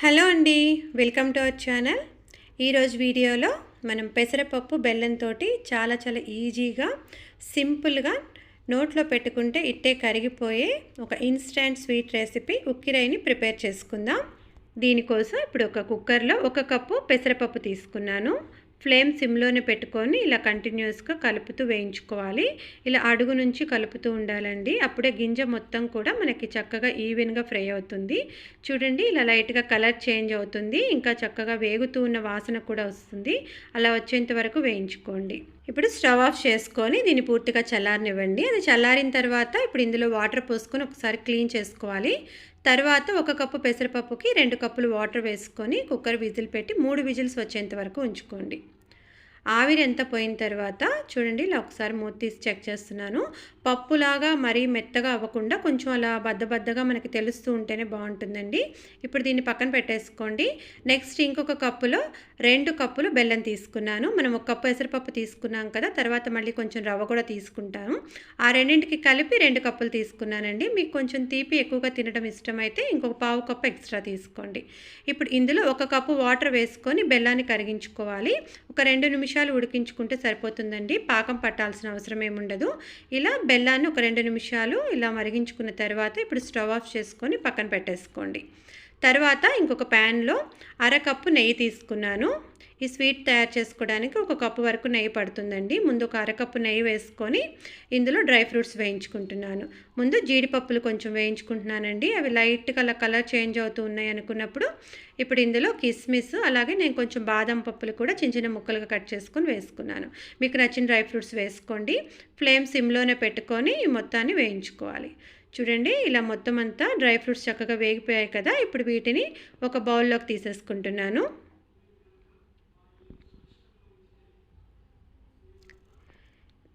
Hello అండి welcome to our channel. ఈరోజు వీడియోలో మనం పెసరపప్పు బెల్లంతో చాలా చాలా ఈజీగా సింపుల్గా నోట్లో పెట్టుకుంటే ఇట్టే కరిగిపోయే ఒక ఇన్స్టంట్ స్వీట్ రెసిపీ ఉక్కిరైని ప్రిపేర్ చేసుకుందాం. దీనికోసం ఇప్పుడు ఒక కుక్కర్లో ఒక కప్పు పెసరపప్పు తీసుకున్నాను. ఫ్లేమ్ సిమ్లోనే పెట్టుకొని ఇలా కంటిన్యూస్గా కలుపుతూ వేయించుకోవాలి. ఇలా అడుగు నుంచి కలుపుతూ ఉండాలండి. అప్పుడే గింజ మొత్తం కూడా మనకి చక్కగా ఈవెన్గా ఫ్రై అవుతుంది. చూడండి ఇలా లైట్గా కలర్ చేంజ్ అవుతుంది. ఇంకా చక్కగా వేగుతూ ఉన్న వాసన కూడా వస్తుంది. అలా వచ్చేంత వరకు వేయించుకోండి. ఇప్పుడు స్టవ్ ఆఫ్ చేసుకొని దీన్ని పూర్తిగా చల్లారనివ్వండి. అది చల్లారిన తర్వాత ఇప్పుడు ఇందులో వాటర్ పోసుకొని ఒకసారి క్లీన్ చేసుకోవాలి. తర్వాత ఒక కప్పు పెసరపప్పుకి రెండు కప్పులు వాటర్ వేసుకొని కుక్కర్ విజిల్ పెట్టి మూడు విజిల్స్ వచ్చేంత వరకు ఉంచుకోండి. ఆవిరి ఎంత పోయిన తర్వాత చూడండి ఇలా ఒకసారి మూత తీసి చెక్ చేస్తున్నాను. పప్పులాగా మరీ మెత్తగా అవ్వకుండా కొంచెం అలా బద్దబద్దగా మనకి తెలుస్తూ ఉంటేనే బాగుంటుందండి. ఇప్పుడు దీన్ని పక్కన పెట్టేసుకోండి. నెక్స్ట్ ఇంకొక కప్పులో రెండు కప్పులు బెల్లం తీసుకున్నాను. మనం ఒక కప్పు ఎసరపప్పు తీసుకున్నాం కదా తర్వాత మళ్ళీ కొంచెం రవ్వ కూడా తీసుకుంటాను. ఆ రెండింటికి కలిపి రెండు కప్పులు తీసుకున్నానండి. మీకు కొంచెం తీపి ఎక్కువగా తినడం ఇష్టమైతే ఇంకొక పావు కప్పు ఎక్స్ట్రా తీసుకోండి. ఇప్పుడు ఇందులో ఒక కప్పు వాటర్ వేసుకొని బెల్లాన్ని కరిగించుకోవాలి. ఒక రెండు నిమిషాలు ఉడికించుకుంటే సరిపోతుందండి. పాకం పట్టాల్సిన అవసరం ఏముండదు ఇలా బెల్లాన్ని ఒక రెండు నిమిషాలు ఇలా మరిగించుకున్న తర్వాత ఇప్పుడు స్టవ్ ఆఫ్ చేసుకొని పక్కన పెట్టేసుకోండి. తర్వాత ఇంకొక ప్యాన్లో అరకప్పు నెయ్యి తీసుకున్నాను. ఈ స్వీట్ తయారు చేసుకోవడానికి ఒక కప్పు వరకు నెయ్యి పడుతుందండి. ముందు ఒక అరకప్పు నెయ్యి వేసుకొని ఇందులో డ్రై ఫ్రూట్స్ వేయించుకుంటున్నాను. ముందు జీడిపప్పులు కొంచెం వేయించుకుంటున్నానండి. అవి లైట్గా అలా కలర్ చేంజ్ అవుతూ ఉన్నాయి అనుకున్నప్పుడు ఇప్పుడు ఇందులో కిస్మిస్ అలాగే నేను కొంచెం బాదం పప్పులు కూడా చిన్న చిన్న ముక్కలుగా కట్ చేసుకొని వేసుకున్నాను. మీకు నచ్చిన డ్రై ఫ్రూట్స్ వేసుకోండి. ఫ్లేమ్ సిమ్లోనే పెట్టుకొని ఈ మొత్తాన్ని వేయించుకోవాలి. చూడండి ఇలా మొత్తం అంతా డ్రై ఫ్రూట్స్ చక్కగా వేగిపోయాయి కదా ఇప్పుడు వీటిని ఒక బౌల్లోకి తీసేసుకుంటున్నాను.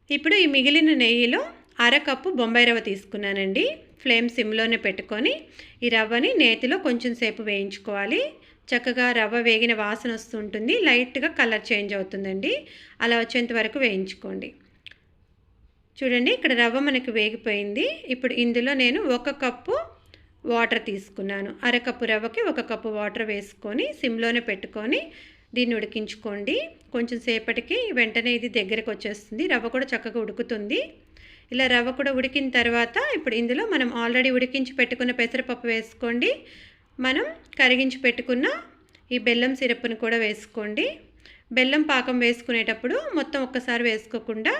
ఇప్పుడు ఈ మిగిలిన నెయ్యిలో అరకప్పు బొంబాయి రవ్వ తీసుకున్నానండి. ఫ్లేమ్ సిమ్లోనే పెట్టుకొని ఈ రవ్వని నేతిలో కొంచెం సేపు వేయించుకోవాలి. చక్కగా రవ్వ వేగిన వాసన వస్తుంటుంది లైట్గా కలర్ చేంజ్ అవుతుందండి. అలా వచ్చేంత వరకు వేయించుకోండి. చూడండి ఇక్కడ రవ్వ మనకి వేగిపోయింది. ఇప్పుడు ఇందులో నేను ఒక కప్పు వాటర్ తీసుకున్నాను. అరకప్పు రవ్వకి ఒక కప్పు వాటర్ వేసుకొని సిమ్లోనే పెట్టుకొని దీన్ని ఉడికించుకోండి. కొంచెం సేపటికి వెంటనే ఇది దగ్గరకు వచ్చేస్తుంది. రవ్వ కూడా చక్కగా ఉడుకుతుంది. ఇలా రవ్వ కూడా ఉడికిన తర్వాత ఇప్పుడు ఇందులో మనం ఆల్రెడీ ఉడికించి పెట్టుకున్న పెసరపప్పు వేసుకోండి. మనం కరిగించి పెట్టుకున్న ఈ బెల్లం సిరప్ను కూడా వేసుకోండి. బెల్లం పాకం వేసుకునేటప్పుడు మొత్తం ఒక్కసారి వేసుకోకుండా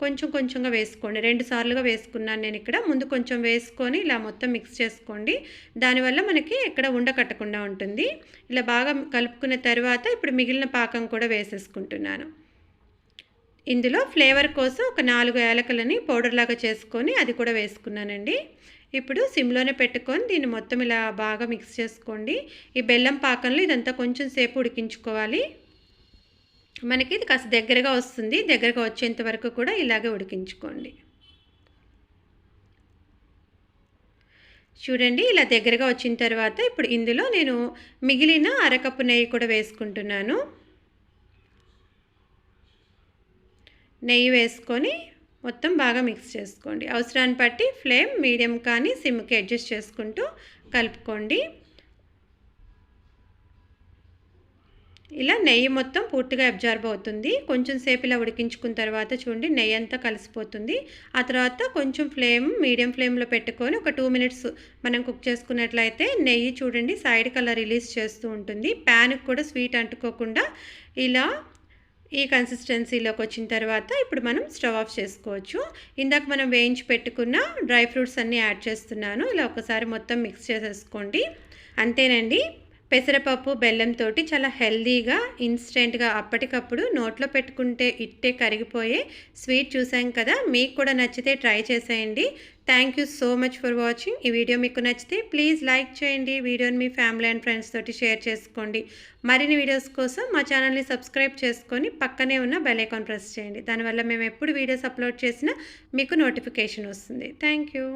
కొంచెం కొంచెంగా వేసుకోండి. రెండు సార్లుగా వేసుకున్నాను నేను ఇక్కడ. ముందు కొంచెం వేసుకొని ఇలా మొత్తం మిక్స్ చేసుకోండి. దానివల్ల మనకి ఎక్కడ ఉండకట్టకుండా ఉంటుంది. ఇలా బాగా కలుపుకున్న తర్వాత ఇప్పుడు మిగిలిన పాకం కూడా వేసేసుకుంటున్నాను. ఇందులో ఫ్లేవర్ కోసం ఒక నాలుగు ఏలకలని పౌడర్ లాగా చేసుకొని అది కూడా వేసుకున్నానండి. ఇప్పుడు సిమ్లోనే పెట్టుకొని దీన్ని మొత్తం ఇలా బాగా మిక్స్ చేసుకోండి. ఈ బెల్లం పాకంలో ఇదంతా కొంచెం సేపు ఉడికించుకోవాలి. మనకి ఇది కాస్త దగ్గరగా వస్తుంది. దగ్గరగా వచ్చేంత వరకు కూడా ఇలాగే ఉడికించుకోండి. చూడండి ఇలా దగ్గరగా వచ్చిన తర్వాత ఇప్పుడు ఇందులో నేను మిగిలిన అరకప్పు నెయ్యి కూడా వేసుకుంటున్నాను. నెయ్యి వేసుకొని మొత్తం బాగా మిక్స్ చేసుకోండి. అవసరాన్ని బట్టి ఫ్లేమ్ మీడియం కానీ సిమ్కి అడ్జస్ట్ చేసుకుంటూ కలుపుకోండి. ఇలా నెయ్యి మొత్తం పూర్తిగా అబ్జార్బ్ అవుతుంది. కొంచెం సేపు ఇలా ఉడికించుకున్న తర్వాత చూడండి నెయ్యి అంతా కలిసిపోతుంది. ఆ తర్వాత కొంచెం ఫ్లేమ్ మీడియం ఫ్లేమ్లో పెట్టుకొని ఒక టూ మినిట్స్ మనం కుక్ చేసుకున్నట్లయితే నెయ్యి చూడండి సైడ్కి అలా రిలీజ్ చేస్తూ ఉంటుంది. ప్యాన్కి కూడా స్వీట్ అంటుకోకుండా ఇలా ఈ కన్సిస్టెన్సీలోకి వచ్చిన తర్వాత ఇప్పుడు మనం స్టవ్ ఆఫ్ చేసుకోవచ్చు. ఇందాక మనం వేయించి పెట్టుకున్న డ్రై ఫ్రూట్స్ అన్నీ యాడ్ చేస్తున్నాను. ఇలా ఒకసారి మొత్తం మిక్స్ చేసేసుకోండి. అంతేనండి. పెసరపప్పు బెల్లంతో చాలా హెల్దీగా ఇన్స్టెంట్గా అప్పటికప్పుడు నోట్లో పెట్టుకుంటే ఇట్టే కరిగిపోయే స్వీట్ చూసాం కదా. మీకు కూడా నచ్చితే ట్రై చేసేయండి. Thank you so much for watching ఈ వీడియో మీకు నచ్చితే ప్లీజ్ లైక్ చేయండి. వీడియోని మీ ఫ్యామిలీ అండ్ ఫ్రెండ్స్ తోటి షేర్ చేసుకోండి. మరిన్ని వీడియోస్ కోసం మా ఛానల్ని సబ్స్క్రైబ్ చేసుకొని పక్కనే ఉన్న బెల్ ఐకాన్ ప్రెస్ చేయండి. దానివల్ల మేము ఎప్పుడు వీడియోస్ అప్లోడ్ చేసినా మీకు నోటిఫికేషన్ వస్తుంది. Thank you